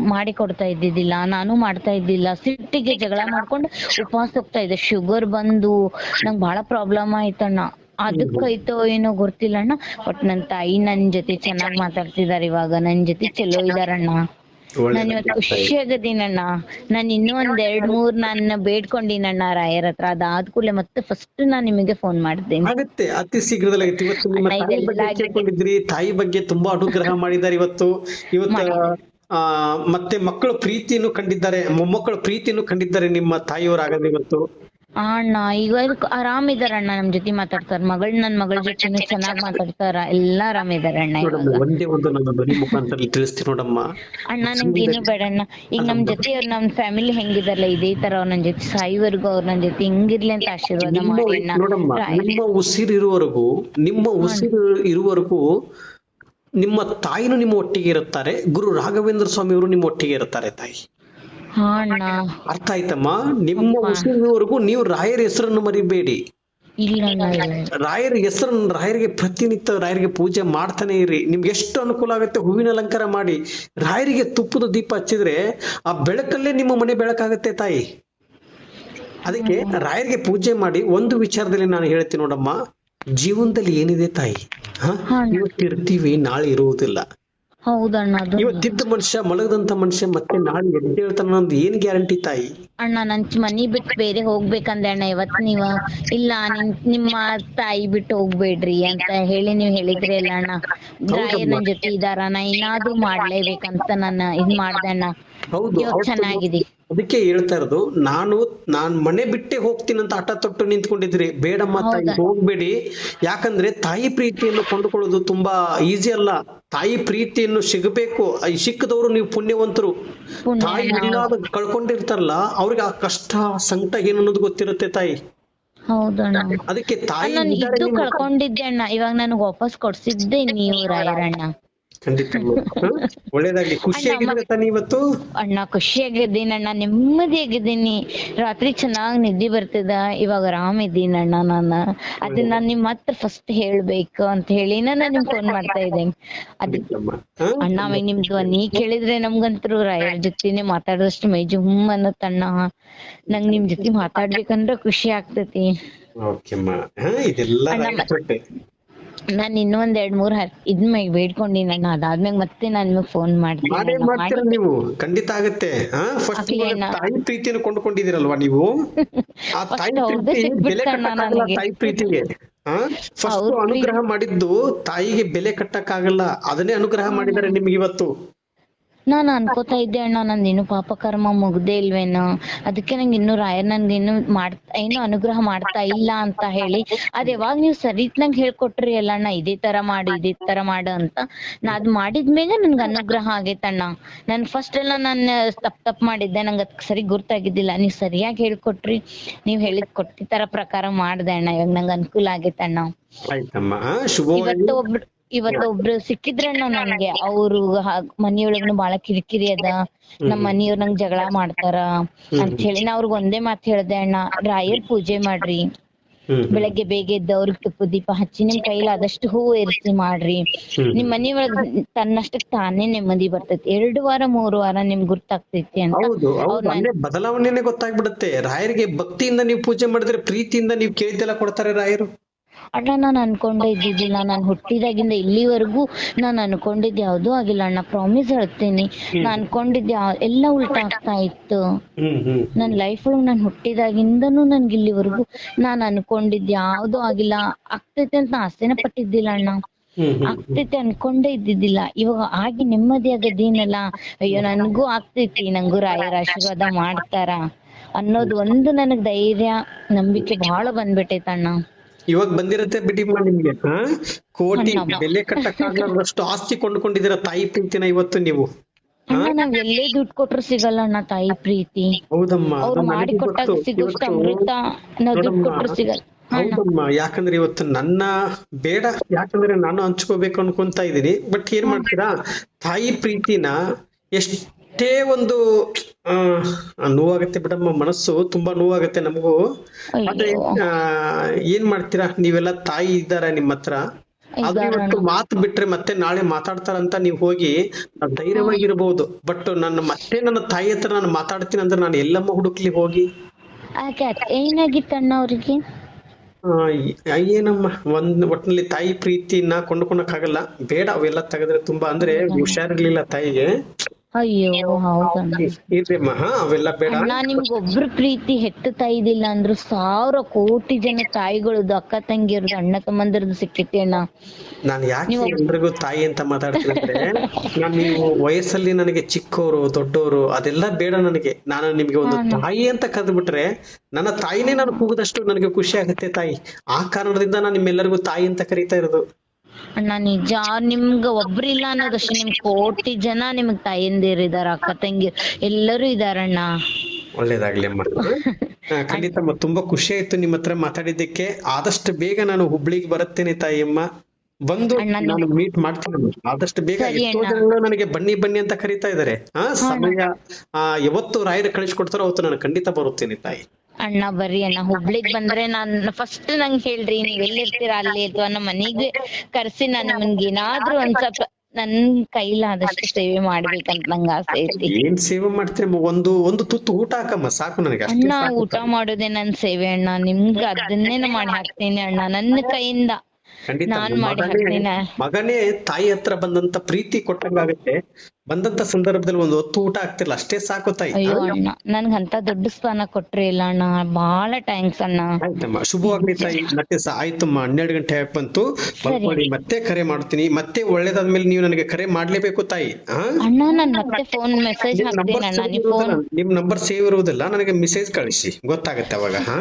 ಮಾಡಿ ಕೊಡ್ತಾ ಇದ್ದಿದ್ದಿಲ್ಲ. ನಾನು ಮಾಡ್ತಾ ಇದ್ದಿಲ್ಲ. ಸಿಟ್ಟಿಗೆ ಜಗಳ ಮಾಡ್ಕೊಂಡು ಉಪವಾಸ ಹೋಗ್ತಾ ಇದ್ದೆ. ಶುಗರ್ ಬಂದು, ನಂಗ್ ಬಹಳ ಪ್ರಾಬ್ಲಮ್ ಆಯ್ತಣ್ಣ. ಅದಕ್ಕೈತೋ ಏನೋ ಗೊತ್ತಿಲ್ಲ ಅಣ್ಣ ಬಟ್ ನನ್ ತಾಯಿ ನನ್ ಜೊತೆ ಚೆನ್ನಾಗ್ ಮಾತಾಡ್ತಿದಾರೆ ಇವಾಗ. ನನ್ ಜೊತೆ ಚಲೋ ಇದಾರಣ್ಣ. ನಾನು ಇವತ್ತು ಖುಷಿಯಾಗದೀನಣ್ಣ ನಾನು ಇನ್ನೂ ಒಂದ್ ಎರಡ್ ಮೂರ್ ನನ್ನ ಬೇಡ್ಕೊಂಡಿನಣ್ಣ ರಾಯರ ಹತ್ರ. ಅದಾದ ಕೂಡಲೇ ಮತ್ತೆ ಫಸ್ಟ್ ನಾನ್ ನಿಮಗೆ ಫೋನ್ ಮಾಡಿದ್ದೇನೆ
ಆಗುತ್ತೆ. ಅತಿ ಶೀಘ್ರದಲ್ಲಿ ಆಗುತ್ತೆ. ಇವತ್ತು ನಿಮ್ಮ
ಅಣ್ಣ,
ತಾಯಿ
ಇದೆಲ್ಲ
ಬಗ್ಗೆ. ಕೇಳ್ಕೊಂಡಿದ್ರಿ. ತಾಯಿ ಬಗ್ಗೆ ತುಂಬಾ ಅನುಗ್ರಹ ಮಾಡಿದ್ದಾರೆ ಇವತ್ತು. ಇವತ್ತು ಆ ಮತ್ತೆ ಮಕ್ಕಳು ಪ್ರೀತಿಯನ್ನು ಕಂಡಿದ್ದಾರೆ. ಮೊಮ್ಮಕ್ಕಳು ಪ್ರೀತಿಯನ್ನು ಕಂಡಿದ್ದಾರೆ ನಿಮ್ಮ ತಾಯಿಯವರಾಗದೆ ಇವತ್ತು.
ಆ ಅಣ್ಣ ಈಗ ಅಣ್ಣಾ ನಮ್ ಜೊತೆ ಮಾತಾಡ್ತಾರ. ಮಗಳ್ ನನ್ ಮಗಳ ಜೊತೆ ಚೆನ್ನಾಗ್ ಮಾತಾಡ್ತಾರ. ಎಲ್ಲಾ ಆರಾಮಿದಾರೆ ಅಣ್ಣ ಅಣ್ಣಾ
ಒಂದೇ ಒಂದು ನನ್ನ ಧ್ವನಿ ಮುಖಾಂತರ ತಿಳಿಸ್ತೀನಿ ನೋಡಮ್ಮ.
ಅಣ್ಣ ನಂಗೆ ಏನು ಬೇಡ ಅಣ್ಣ. ಈಗ ನಮ್ ಜೊತೆ ಅವ್ರ ನಮ್ ಫ್ಯಾಮಿಲಿ ಹೆಂಗಿದಾರಲ್ಲ ಇದೇ ತರ ಅವ್ರ ನನ್ ಜೊತೆ ಸಾಯಿವರೆಗೂ ಅವ್ರ ನನ್ ಜೊತೆ ಹಿಂಗಿರ್ಲಿ ಅಂತ ಆಶೀರ್ವಾದ ಮಾಡಿ
ನೋಡಮ್ಮ. ನಿಮ್ಮ ಉಸಿರು ಇರುವವರೆಗೂ ನಿಮ್ಮ ಉಸಿರು ಇರುವವರೆಗೂ ನಿಮ್ಮ ತಾಯಿನೂ ನಿಮ್ಮ ಒಟ್ಟಿಗೆ ಇರುತ್ತಾರೆ ಗುರು ರಾಘವೇಂದ್ರ ಸ್ವಾಮಿ ಅವರು ನಿಮ್ಮ ಒಟ್ಟಿಗೆ ಇರುತ್ತಾರೆ ತಾಯಿ. ಅರ್ಥ ಆಯ್ತಮ್ಮ. ನಿಮ್ಮ ಉಸಿರಿನವರೆಗೂ ನೀವು ರಾಯರ ಹೆಸರನ್ನು ಮರಿಬೇಡಿ. ರಾಯರ ಹೆಸರನ್ನು ರಾಯರಿಗೆ ಪ್ರತಿನಿತ್ಯ ರಾಯರಿಗೆ ಪೂಜೆ ಮಾಡ್ತಾನೆ ಇರಿ. ನಿಮ್ಗೆ ಎಷ್ಟು ಅನುಕೂಲ ಆಗುತ್ತೆ ಹೂವಿನ ಅಲಂಕಾರ ಮಾಡಿ. ರಾಯರಿಗೆ ತುಪ್ಪದ ದೀಪ ಹಚ್ಚಿದ್ರೆ ಆ ಬೆಳಕಲ್ಲೇ ನಿಮ್ಮ ಮನೆ ಬೆಳಕಾಗತ್ತೆ ತಾಯಿ. ಅದಕ್ಕೆ ರಾಯರಿಗೆ ಪೂಜೆ ಮಾಡಿ ಒಂದು ವಿಚಾರದಲ್ಲಿ ನಾನು ಹೇಳ್ತೀನಿ ನೋಡಮ್ಮ. ಜೀವನದಲ್ಲಿ ಏನಿದೆ ತಾಯಿ? ಹ?
ಹಾ.
ಇವತ್ತು ಇರ್ತೀವಿ ನಾಳೆ ಇರುವುದಿಲ್ಲ.
ಹೌದಣ್ಣ ಅದು
ಇವತ್ತಿದ್ದ ಮನುಷ್ಯ ಮಲಗದಂತ ಮನುಷ್ಯ ಮತ್ತೆ ನಾಳೆ ಎದ್ದೇಳ್ತಾನ ಅನ್ನೋದು ಏನ್ ಗ್ಯಾರಂಟಿ ತಾಯಿ?
ಅಣ್ಣ ನನ್ ಮನಿ ಬಿಟ್ಟು ಬೇರೆ ಹೋಗ್ಬೇಕಂದೆ ಅಣ್ಣ ಇವತ್ ನೀವ ಇಲ್ಲ ನಿಮ್ ನಿಮ್ಮ ತಾಯಿ ಬಿಟ್ಟು ಹೋಗ್ಬೇಡ್ರಿ ಅಂತ ಹೇಳಿ ನೀವ್ ಹೇಳಿದ್ರಿ ಅಲ್ಲ ಅಣ್ಣ. ರಾಯರ್ ನನ್ ಜೊತೆ ಇದಾರ ನಾ ಏನಾದ್ರು ಮಾಡ್ಲೇಬೇಕಂತ ನಾನು ಇದ್ ಮಾಡ್ದೆ ಅಣ್ಣ.
ಹೌದು.
ಚೆನ್ನಾಗಿದೆ.
ಅದಕ್ಕೆ ಹೇಳ್ತಾ ಇರೋದು ನಾನು ನಾನ್ ಮನೆ ಬಿಟ್ಟೆ ಹೋಗ್ತೀನಿ ಅಂತ ಹಠ ತೊಟ್ಟು ನಿಂತ್ಕೊಂಡಿದ್ರಿ. ಬೇಡಮ್ಮ ತಾಯಿ? ಹೋಗ್ಬೇಡಿ. ಯಾಕಂದ್ರೆ ತಾಯಿ ಪ್ರೀತಿಯನ್ನು ಕೊಂಡುಕೊಳ್ಳೋದು ತುಂಬಾ ಈಸಿ ಅಲ್ಲ. ತಾಯಿ ಪ್ರೀತಿಯನ್ನು ಸಿಗಬೇಕು. ಈ ಸಿಕ್ಕದವರು ನೀವು ಪುಣ್ಯವಂತರು. ತಾಯಿ ಇಲ್ಲದ ಕಳ್ಕೊಂಡಿರ್ತಾರಲ್ಲ ಅವ್ರಿಗೆ ಆ ಕಷ್ಟ ಸಂಕಟ ಏನು ಅನ್ನೋದು ಗೊತ್ತಿರುತ್ತೆ ತಾಯಿ.
ಹೌದಣ್ಣ.
ಅದಕ್ಕೆ ತಾಯಿ
ಕಳ್ಕೊಂಡಿದ್ದೆ ಅಣ್ಣ ಇವಾಗ ನನಗ್ ವಾಪಸ್ ಕೊಡ್ಸಿದ್ದೆ ನೀವು ರಾಯರಣ್ಣ
ಖಂಡಿತ? ಒಳ್ಳೇದಾಗ್ಲಿ. ಖುಷಿಯಾಗಿದ್ರೆ ತಾನೇ ಇವತ್ತು?
ಅಣ್ಣ ಖುಷಿಯಾಗಿದ್ದೀನಿ ಅಣ್ಣ. ನೆಮ್ಮದಿಯಾಗಿದ್ದೀನಿ ರಾತ್ರಿ ಚೆನ್ನಾಗ್ ನಿದ್ದೆ ಬರ್ತದ. ಇವಾಗ ಆರಾಮ್ ಇದ್ದೀನಿ ಅಣ್ಣ ನಾನು. ಅದನ್ನ ನಾನ್ ನಿಮ್ ಹತ್ರ ಫಸ್ಟ್ ಹೇಳ್ಬೇಕು ಅಂತ ಹೇಳಿ ನಾನು ನಿಮ್ ಫೋನ್ ಮಾಡ್ತಾ ಇದ್ದೇನೆ. ಅದ್
ಅಮ್ಮ. ಹ?
ಅಣ್ಣ ನಿಮ್ ಧ್ವನಿ ಕೇಳಿದ್ರೆ ನಮ್ಗಂತೂ ರಾಯರ್ ಜೊತೆನೆ ಮಾತಾಡಿದಷ್ಟು ಮೈ ಜುಮ್ ಅನ್ನತ್ತಣ್ಣ ನಂಗ್ ನಿಮ್ ಜೊತೆ ಮಾತಾಡ್ಬೇಕಂದ್ರ ಖುಷಿ ಆಗ್ತೈತಿ. ನಾನ್ ಇನ್ನೊಂದ್ ಎರಡ್ ಮೂರ್ ಇದ್ ಇದ್ಮ್ಯಾಗ ಬೇಡ್ಕೊಂಡಿನಿ ಅಣ್ಣ ಅದಾದ್ಮ್ಯಾಗ ಮತ್ತೆ ನಾನ್ ನಿಮಗ್ ಫೋನ್ ಮಾಡ್ತೀನಿ.
ಮಾಡೇ. ಮಾಡ್ತೀರ ನೀವು? ಖಂಡಿತ ಆಗತ್ತೆ.
ಆಗ್ಲಿ ಅಣ್ಣ.
ತಾಯಿ ಪ್ರೀತಿಯನ್ನು ಕೊಂಡುಕೊಂಡಿದ್ದೀರಲ್ವಾ ನೀವು? ಆ ತಾಯಿ
First ಅವ್ರ್ದೇ
ಪ್ರೀತಿ ಬೆಲೆ
ಅಣ್ಣ
ಕಟ್ಟಕ್ಕಾಗಲ್ಲ
ನನಗೆ.
ತಾಯಿ ಪ್ರೀತಿಗೆ. ಫಸ್ಟ್
ಅವ್ರ್ ಪ್ರೀತಿ-
ಅನುಗ್ರಹ ಮಾಡಿದ್ದು ತಾಯಿಗೆ ಬೆಲೆ ಕಟ್ಟಕ್ಕಾಗಲ್ಲ. ಅದನ್ನೇ ಅನುಗ್ರಹ ಮಾಡಿದ್ದಾರೆ ನಿಮ್ಗೆ ಇವತ್ತು.
ನಾನ್ ಅನ್ಕೋತಾ ಇದ್ದೆ ಅಣ್ಣ ನಂದ್ ಇನ್ನು ಪಾಪ ಕರ್ಮ ಮುಗ್ದೆ ಇಲ್ವೇನೋ? ಅದಕ್ಕೆ ನಂಗೆ ಇನ್ನು ರಾಯರ್ ನನ್ಗೆ ಇನ್ನು ಮಾಡ್ ಏನು ಅನುಗ್ರಹ ಮಾಡ್ತಾ ಇಲ್ಲ ಅಂತ ಹೇಳಿ. ಅದ್ ಯಾವಾಗ ನೀವು ಸರಿತ್ನಂಗ್ ಹೇಳ್ಕೊಟ್ರಿ ಅಲ್ಲ ಅಣ್ಣ ಇದೇ ತರ ಮಾಡು ಇದೇ ತರ ಮಾಡು ಅಂತ. ನಾ ಅದ್ ಮಾಡಿದ್ಮೇಲೆ ನನ್ಗೆ ಅನುಗ್ರಹ ಆಗೈತಣ್ಣ ನನ್ ಫಸ್ಟ್ ಎಲ್ಲ ನಾನ್ ತಪ್ ತಪ್ ಮಾಡಿದ್ದೆ ನಂಗೆ ಅದ್ ಸರಿ ಗುರ್ತಾಗಿದ್ದಿಲ್ಲ. ನೀವ್ ಸರಿಯಾಗಿ ಹೇಳ್ಕೊಟ್ರಿ. ನೀವ್ ಹೇಳಿದ್ ಕೊಟ್ಟಿದ್ ತರ ಪ್ರಕಾರ ಮಾಡ್ದೆ ಅಣ್ಣ. ಇವಾಗ ನಂಗೆ ಅನುಕೂಲ ಆಗೈತಣ್ಣ ಇವತ್ತು ಒಬ್ರು ಇವತ್ತು ಒಬ್ರು ಸಿಕ್ಕಿದ್ರಣ್ಣ ನನ್ಗೆ ಅವ್ರು ಮನಿಯೊಳಗನು ಬಾಳ ಕಿರಿಕಿರಿ ಅದ. ನಮ್ ಮನಿಯವ್ರ ನಂಗ್ ಜಗಳ ಮಾಡ್ತಾರ. ಅಂತ ಹೇಳಿ ನಾ ಅವ್ರಿಗೆ ಒಂದೇ ಮಾತ್ ಹೇಳ್ದೆ ಅಣ್ಣ ರಾಯರ್ ಪೂಜೆ ಮಾಡ್ರಿ. ಬೆಳಗ್ಗೆ ಬೇಗ ಎದ್ದ ಅವ್ರಿಗೆ ತುಪ್ಪ ದೀಪ ಹಚ್ಚಿ ನಿಮ್ ಕೈಲಿ ಆದಷ್ಟು ಹೂವು ಏರಿಸಿ ಮಾಡ್ರಿ.
ನಿಮ್ಮ
ನಿಮ್ ಮನಿಯೊಳಗ್ ತನ್ನಷ್ಟಕ್ ತಾನೇ ನೆಮ್ಮದಿ ಬರ್ತೈತಿ. ಎರಡು ವಾರ ಮೂರು ವಾರ ನಿಮ್ಗ್ ಗುರ್ತಾಗ್ತೈತಿ ಅಂತ.
ಬದಲಾವಣೆನೆ ಗೊತ್ತಾಗ್ಬಿಡುತ್ತೆ. ರಾಯರಿಗೆ ಭಕ್ತಿಯಿಂದ ನೀವು ಪೂಜೆ ಮಾಡಿದ್ರೆ ಪ್ರೀತಿಯಿಂದ ನೀವು ಕೇಳಿದ್ದೆಲ್ಲ ಕೊಡ್ತಾರೆ ರಾಯರು.
ಅಣ್ಣ ನಾನ್ ಅನ್ಕೊಂಡೇ ಇದ್ದಿದ್ದಿಲ್ಲ. ನಾನ್ ಹುಟ್ಟಿದಾಗಿಂದ ಇಲ್ಲಿವರೆಗೂ ನಾನ್ ಅನ್ಕೊಂಡಿದ್ ಯಾವ್ದು ಆಗಿಲ್ಲ. ಅಣ್ಣ ಪ್ರಾಮಿಸ್ ಹೇಳ್ತೀನಿ. ನಾನ್ ಅನ್ಕೊಂಡಿದ್ ಯಾ ಎಲ್ಲ ಉಲ್ಟಾ ಆಗ್ತಾ ಇತ್ತು. ನನ್ ಲೈಫ್ ಒಳಗ್ ನಾನ್ ಹುಟ್ಟಿದಾಗಿಂದನು ನನ್ಗೆ ಇಲ್ಲಿವರೆಗೂ ನಾನ್ ಅನ್ಕೊಂಡಿದ್ ಯಾವ್ದು ಆಗಿಲ್ಲ. ಆಗ್ತೈತೆ ಅಂತ ನಾ ಆಸೆನ ಪಟ್ಟಿದ್ದಿಲ್ಲ ಅಣ್ಣ. ಆಗ್ತೇತಿ ಅನ್ಕೊಂಡೇ ಇದ್ದಿದ್ದಿಲ್ಲ. ಇವಾಗ ಆಗಿ ನೆಮ್ಮದಿ ಆಗದೇನಲ್ಲ ಅಯ್ಯೋ ನನ್ಗೂ ಆಗ್ತೈತಿ. ನಂಗೂ ರಾಯರ ಆಶೀರ್ವಾದ ಮಾಡ್ತಾರ ಅನ್ನೋದು ಒಂದು ನನಗ್ ಧೈರ್ಯ ನಂಬಿಕೆ ಬಹಳ ಬಂದ್ಬಿಟ್ಟೈತಣ್ಣ.
ಇವಾಗ ಬಂದಿರತ್ತೆ ಬಿಡಿಮ್ಮ ನಿಮ್ಗೆ ಹಾ? ಕೋಟಿ. ಬೆಲೆ ಕಟ್ಟಕ್ಕಾಗಲಾರದಷ್ಟು ಆಸ್ತಿ ಕೊಂಡ್ಕೊಂಡಿದ್ದೀರ ತಾಯಿ ಪ್ರೀತಿನ ಇವತ್ತು ನೀವು.
ಅಣ್ಣ ನಾವ್ ಎಲ್ಲೇ ದುಡ್ಡು ಕೊಟ್ರು ಸಿಗಲ್ಲ ಅಣ್ಣ ತಾಯಿ ಪ್ರೀತಿ.
ಹೌದಮ್ಮ
ಅವ್ರು ಮಾಡಿ ಕೊಟ್ಟಾಗ. ಸಿಗೋಷ್ಟು ಅಮೃತ ನಾವ್ ದುಡ್ಡು ಕೊಟ್ರು ಸಿಗಲ್ಲ.
ಹೌದಮ್ಮ ಯಾಕಂದ್ರೆ ಇವತ್ತು ನನ್ನ ಬೇಡ ಯಾಕಂದ್ರೆ ನಾನು ಹಂಚ್ಕೋಬೇಕು ಅನ್ಕೊಂತ ಇದೀನಿ ಬಟ್ ಏನ್ ಮಾಡ್ತೀರಾ? ತಾಯಿ ಪ್ರೀತಿನ ಎಷ್ಟೇ ಒಂದು ಆ ನೋವಾಗತ್ತೆ ಬಿಡಮ್ಮ ಮನಸ್ಸು ತುಂಬಾ ನೋವಾಗತ್ತೆ ನಮಗೂ. ಆದ್ರೆ ಏನ್ ಮಾಡ್ತೀರಾ? ನೀವೆಲ್ಲ ತಾಯಿ ಇದ್ದಾರ ನಿಮ್ಮ ಹತ್ರ. ಇವತ್ತು ಮಾತು ಬಿಟ್ರೆ ಮತ್ತೆ ನಾಳೆ ಮಾತಾಡ್ತಾರಂತ ನೀವು ಹೋಗಿ ನಾವ್ ಧೈರ್ಯವಾಗಿರ್ಬೋದು. ಬಟ್ ನನ್ನ ಮತ್ತೆ ನನ್ನ ತಾಯಿ ಹತ್ರ ನಾನು ಮಾತಾಡ್ತೀನಿ ಅಂದ್ರೆ ನಾನು ಎಲ್ಲಮ್ಮ ಹುಡುಕ್ಲಿ ಹೋಗಿ?
ಏನಾಗಿತ್ತಣ್ಣ ಅವ್ರಿಗೆ?
ಆ, ಏನಮ್ಮ ಒಂದ್ ಒಟ್ನಲ್ಲಿ ತಾಯಿ ಪ್ರೀತಿನ ಕೊಂಡ್ಕೊಳಕ್ಕಾಗಲ್ಲ ಬೇಡ ಅವೆಲ್ಲ ತೆಗೆದ್ರೆ ತುಂಬಾ ಅಂದ್ರೆ ಹುಷಾರಿರ್ಲಿಲ್ಲ ತಾಯಿಗೆ.
ಅಯ್ಯೋ ಹೌದಣ್ಣ
ಇರ್ರಿಮ್ಮ ಹಾ ಅವೆಲ್ಲ ಬೇಡ.
ಅಣ್ಣ ನಿಮ್ಗೆ ಒಬ್ರು ಪ್ರೀತಿ ಹೆತ್ತ ತಾಯಿದಿಲ್ಲ ಅಂದ್ರು ಸಾವಿರ ಕೋಟಿ ಜನ ತಾಯಿಗಳದ್ದು ಅಕ್ಕ ತಂಗಿಯರ್ದು ಅಣ್ಣ ತಮ್ಮಂದಿರದು ಸಿಕ್ಕಿತ್ತೆ ಅಣ್ಣ.
ನಾನು ಯಾಕೆ ಎಲ್ರಿಗೂ ತಾಯಿ ಅಂತ ಮಾತಾಡ್ತೀನಿ ಅಂದ್ರೆ ನಾನು ನೀವು ವಯಸ್ಸಲ್ಲಿ ನನಗೆ ಚಿಕ್ಕವರು ದೊಡ್ಡವರು ಅದೆಲ್ಲ ಬೇಡ ನನಗೆ. ನಾನು ನಿಮ್ಗೆ ಒಂದು ತಾಯಿ ಅಂತ ಕರೆದ್ಬಿಟ್ರೆ ನನ್ನ ತಾಯಿನೇ ನಾನು ಕೂಗದಷ್ಟು ನನಗೆ ಖುಷಿ ಆಗುತ್ತೆ ತಾಯಿ. ಆ ಕಾರಣದಿಂದ ನಾನು ನಿಮ್ಮೆಲ್ಲರಿಗೂ ತಾಯಿ ಅಂತ ಕರೀತಾ ಇರೋದು.
ಅಣ್ಣ ನಿಜ. ನಿಮ್ಗ ಒಬ್ರಿಲ್ಲ ಅನ್ನೋದಷ್ಟು ನಿಮ್ ಕೋಟಿ ಜನ ನಿಮ್ಗ್ ತಾಯಂದಿರ್ ಇದಾರ ಅಕ್ಕ ತಂಗಿ. ಎಲ್ಲರೂ ಇದಾರಣ್ಣ
ಒಳ್ಳೇದಾಗ್ಲಿ ಅಮ್ಮ. ಖಂಡಿತ ಅಮ್ಮ. ತುಂಬಾ ಖುಷಿ ಆಯ್ತು ನಿಮ್ಮ ಹತ್ರ ಮಾತಾಡಿದ್ದಕ್ಕೆ. ಆದಷ್ಟು ಬೇಗ ನಾನು ಹುಬ್ಳಿಗೆ ಬರುತ್ತೇನೆ ತಾಯಿಯಮ್ಮ. ಬಂದು ನಾನು ಮೀಟ್ ಮಾಡ್ತೀನಿ ಆದಷ್ಟು ಬೇಗ ಎಷ್ಟೋ ನನಗೆ ಬನ್ನಿ ಬನ್ನಿ ಅಂತ ಕರೀತಾ ಇದಾರೆ ಹಾ ಸಮಯ ಆ ಯಾವತ್ತು ರಾಯರು ಕಳಿಸ್ಕೊಡ್ತಾರೋ ಅವತ್ತು ನಾನು ಖಂಡಿತ ಬರುತ್ತೇನೆ ತಾಯಿ.
ಅಣ್ಣ ಬರ್ರಿ ಅಣ್ಣ ಹುಬ್ಳಿಗ್ ಬಂದ್ರೆ ನಾನ್ ಫಸ್ಟ್ ನಂಗ್ ಹೇಳ್ರಿ ನೀವ್ ಎಲ್ಲಿರ್ತೀರಾ ಅಲ್ಲಿ ಅಥವಾ ನಮ್ ಮನೆಗೆ ಕರ್ಸಿ ನಾನ್ ನಿಮ್ಗೆ ಏನಾದ್ರೂ ಒಂದ್ ಸ್ವಲ್ಪ ನನ್ ಕೈಲಾದಷ್ಟು ಸೇವೆ ಮಾಡ್ಬೇಕಂತ ನಂಗ್ ಆಸೆ ಐತಿ.
ಏನ್ ಸೇವೆ ಮಾಡ್ತೀರಿ ಒಂದು ಒಂದು ತುತ್ತು ಊಟ ಹಾಕಮ್ಮ ಸಾಕು ನನಗೆ
ಅಣ್ಣ ಊಟ ಮಾಡೋದೇ ನನ್ ಸೇವೆ ಅಣ್ಣ. ನಿಮ್ಗ ಅದನ್ನೇ ಮಾಡಿ ಹಾಕ್ತೀನಿ ಅಣ್ಣ. ನನ್ನ ಕೈಯಿಂದ
ಖಂಡಿತ. ಮಗನೇ ತಾಯಿ ಹತ್ರ ಬಂದಂತ ಪ್ರೀತಿ ಕೊಟ್ಟಂಗಾಗತ್ತೆ ಬಂದಂತ ಸಂದರ್ಭದಲ್ಲಿ ಒಂದು ಹೊತ್ತು ಊಟ ಆಗ್ತಿಲ್ಲ ಅಷ್ಟೇ ಸಾಕು ತಾಯಿ.
ನನ್ಗೆ ಅಂತ ದೊಡ್ಡ ಸ್ಥಾನ ಕೊಟ್ರಿ ಇಲ್ಲ ಅಣ್ಣ. ಬಹಳ ಥ್ಯಾಂಕ್ಸ್ ಅಣ್ಣ.
ಆಯ್ತಮ್ಮ ಶುಭವಾಗ್ಲಿ ತಾಯಿ. ಮತ್ತೆ ಆಯ್ತಮ್ಮ ಹನ್ನೆರಡು ಗಂಟೆ ಬಂತು. ಮತ್ತೆ ಕರೆ ಮಾಡ್ತೀನಿ. ಮತ್ತೆ ಒಳ್ಳೇದಾದ್ಮೇಲೆ ನೀವು ನನಗೆ ಕರೆ ಮಾಡ್ಲೇಬೇಕು ತಾಯಿ.
ಅಣ್ಣ ನಾನ್ ಮತ್ತೆ ಫೋನ್ ಮೆಸೇಜ್
ನಿಮ್ ನಂಬರ್
ಹಾಕ್ತೀನಿ ಅಣ್ಣ.
ಸೇವ್
ನೀವ್ ಫೋನ್
ಇರುವುದಿಲ್ಲ ನಿಮ್ ನಂಬರ್ ಸೇವ್ ಇರುವುದಿಲ್ಲ ನನಗೆ ಮೆಸೇಜ್ ಕಳಿಸಿ. ಗೊತ್ತಾಗತ್ತೆ ಅವಾಗ. ಹಾ?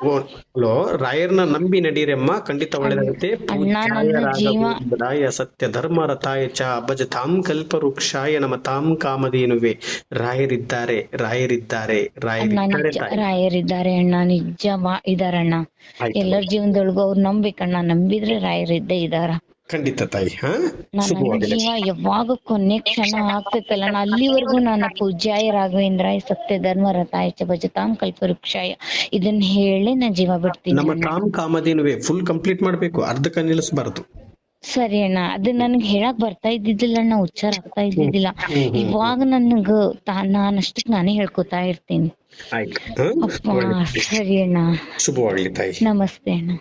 ಹಲೋ ರಾಯರ್ನ ನಂಬಿ ನಡೀರಮ್ಮ ಖಂಡಿತ ಒಳ್ಳೇದಾಗುತ್ತೆ. ರಾಯ ಸತ್ಯ ಧರ್ಮ ರಥಾಯ ಚ ಭಜ ತಾಂ ಕಲ್ಪ ವೃಕ್ಷಾಯ ನಮ ತಾಂ ಕಾಮಧೇನುವೆ. ರಾಯರಿದ್ದಾರೆ ರಾಯರಿದ್ದಾರೆ ರಾಯರಿದ್ದಾರೆ
ರಾಯರಿದ್ದಾರೆ ಅಣ್ಣ ನಿಜ ಇದಾರಣ್ಣ. ಎಲ್ಲರ ಜೀವನದೊಳಗು ಅವ್ರು ನಂಬಿಕಣ್ಣ ನಂಬಿದ್ರೆ ರಾಯರಿದ್ದೇ ಇದಾರ.
ಖಂಡಿತ ತಾಯಿ ಹಾ? ಶುಭವಾಗಲಿ
ಜೀವ ಯಾವಾಗ ಕೊನೆ ಕ್ಷಣ ಆಗ್ತೈತಲ್ಲ ನಾ ಅಲ್ಲಿವರೆಗೂ ನನ್ನ ಪೂಜ್ಯಾಯ ರಾಘವೇಂದ್ರಾಯ ಸತ್ಯ ಧರ್ಮ ರಥಾಯ ಚ ಭಜತಾಂ ಕಲ್ಪವೃಕ್ಷಾಯ ಇದನ್ನ ಹೇಳಿ ನಾ ಜೀವ ಬಿಡ್ತೀನಿ.
ನಮ್ಮ
ಕಾಮ
ಕಾಮ್ ಕಾಮಧೇನುವೆ ಫುಲ್ ಕಂಪ್ಲೀಟ್ ಮಾಡ್ಬೇಕು ಅರ್ಧಕ್ಕ ನಿಲ್ಲಿಸಬಾರದು.
ಸರಿ ಅಣ್ಣ ಅದು ನನ್ಗ ಹೇಳಕ್ ಬರ್ತಾ ಇದ್ದಿದ್ದಿಲ್ಲ ಅಣ್ಣ ಉಚ್ಚಾರ ಆಗ್ತಾ ಇದ್ದಿದ್ದಿಲ್ಲ. ಇವಾಗ ನನ್ಗ ನಾನಷ್ಟಕ್ ನಾನೇ ಹೇಳ್ಕೊತಾ ಇರ್ತೀನಿ. ಸರಿ ಅಣ್ಣ.
ಶುಭವಾಗ್ಲಿ ತಾಯಿ.
ನಮಸ್ತೆ ಅಣ್ಣ.